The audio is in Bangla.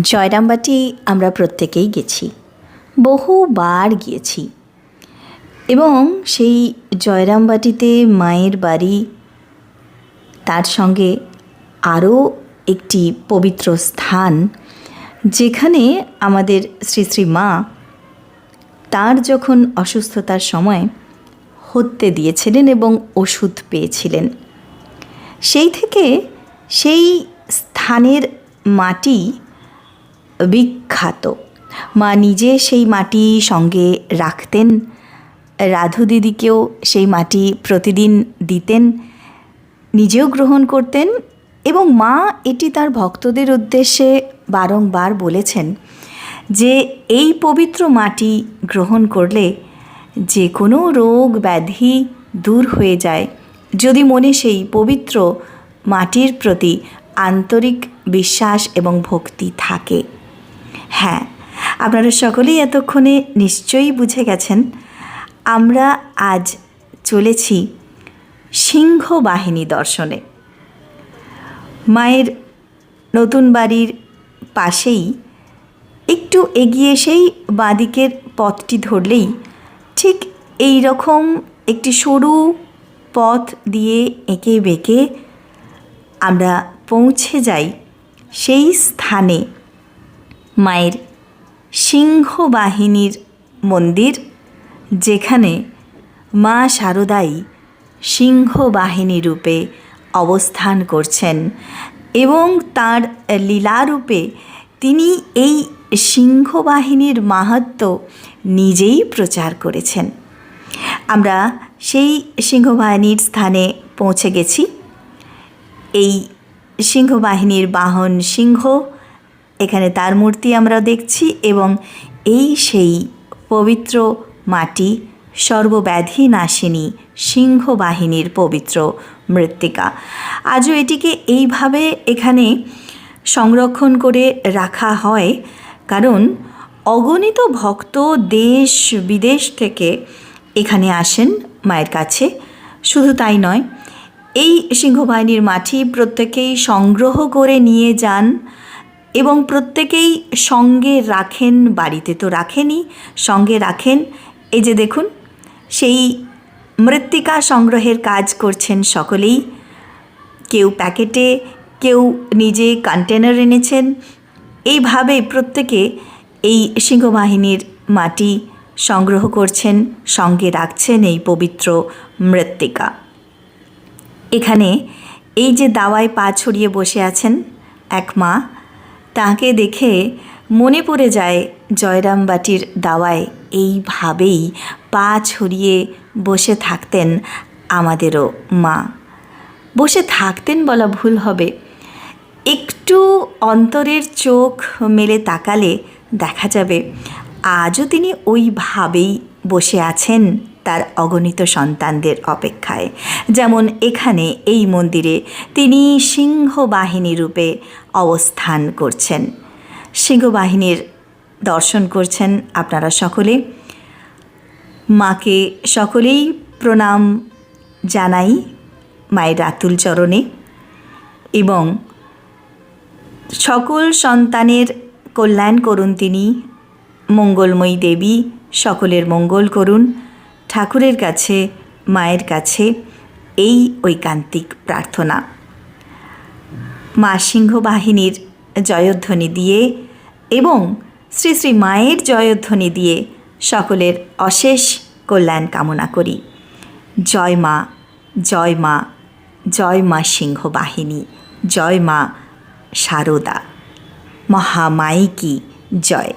জয়রামবাটি আমরা প্রত্যেকেই গেছি। বহুবার গিয়েছি। এবং সেই জয়রামবাটিতে মায়ের বাড়ি, তার সঙ্গে আরও একটি পবিত্র স্থান, যেখানে আমাদের শ্রী শ্রী মা তার যখন অসুস্থতার সময় হত্যে দিয়েছিলেন এবং ওষুধ পেয়েছিলেন, সেই থেকে সেই স্থানের মাটি বিখ্যাত। মা নিজে সেই মাটি সঙ্গে রাখতেন, রাধু দিদিকেও সেই মাটি প্রতিদিন দিতেন, নিজেও গ্রহণ করতেন এবং মা এটি তার ভক্তদের উদ্দেশ্যে বারংবার বলেছেন যে এই পবিত্র মাটি গ্রহণ করলে যে কোনো রোগ ব্যাধি দূর হয়ে যায়। যদি মনে সেই পবিত্র মাটির প্রতি আন্তরিক বিশ্বাস এবং ভক্তি থাকে। হ্যাঁ আপনারা সকলেই এতক্ষণে নিশ্চয়ই বুঝে গেছেন, আমরা আজ চলেছি সিংহ বাহিনী দর্শনে। মায়ের নতুন বাড়ির পাশেই একটু এগিয়ে সেই বাঁদিকের পথটি ধরলেই ঠিক এই রকম একটি সরু পথ দিয়ে এঁকে বেঁকে আমরা পৌঁছে যাই সেই স্থানে। মায়ের সিংহ বাহিনীর মন্দির, যেখানে মা শারদাই সিংহ বাহিনী রূপে অবস্থান করছেন এবং তার লীলারূপে তিনি এই সিংহ বাহিনীর মাহাত্ম নিজেই প্রচার করেছেন। আমরা সেই সিংহবাহিনীর স্থানে পৌঁছে গেছি। এই সিংহবাহিনীর বাহন সিংহ এখানে তার মূর্তি আমরা দেখছি এবং এই সেই পবিত্র মাটি সর্বব্যাধি নাশিনী সিংহবাহিনীর পবিত্র মৃত্তিকা। আজও এটিকে এইভাবে এখানে সংরক্ষণ করে রাখা হয় কারণ অগণিত ভক্ত দেশ বিদেশ থেকে এখানে আসেন মায়ের কাছে। শুধু তাই নয়, এই সিংহবাহিনীর মাটি প্রত্যেকেই সংগ্রহ করে নিয়ে যান। এবং প্রত্যেকেই সঙ্গে রাখেন বাড়িতে। তো রাখেনই সঙ্গে রাখেন। এই যে দেখুন, সেই মৃত্তিকা সংগ্রহের কাজ করছেন সকলেই। কেউ প্যাকেটে, কেউ নিজে কন্টেনার এনেছেন। এইভাবে প্রত্যেকে এই সিংহবাহিনীর মাটি সংগ্রহ করছেন, সঙ্গে রাখছেন এই পবিত্র মৃত্তিকা। এখানে এই যে দাওয়ায় পা ছড়িয়ে বসে আছেন এক মা তাকে দেখে মনে পড়ে যায় জয়রামবাটির দাওয়ায় এইভাবেই পা ছড়িয়ে বসে থাকতেন আমাদেরও মা। বসে থাকতেন বলা ভুল হবে। একটু অন্তরের চোখ মেলে তাকালে দেখা যাবে, আজও তিনি ওইভাবেই বসে আছেন তার অগণিত সন্তানদের অপেক্ষায়। যেমন এখানে এই মন্দিরে তিনি সিংহবাহিনী রূপে অবস্থান করছেন। সিংহবাহিনীর দর্শন করছেন আপনারা সকলে। মাকে সকলেই প্রণাম জানাই মায়ের রাতুল চরণে এবং সকল সন্তানের কল্যাণ করুন তিনি। মঙ্গলময়ী দেবী সকলের মঙ্গল করুন। ঠাকুরের কাছে, মায়ের কাছে এই ঐকান্তিক প্রার্থনা। মা সিংহবাহিনীর জয়ধ্বনি দিয়ে এবং শ্রী শ্রী মায়ের জয়ধ্বনি দিয়ে সকলের অশেষ কল্যাণ কামনা করি। জয় মা জয় মা জয় মা সিংহ বাহিনী জয় মা শারদা মহামায়ী কি জয়।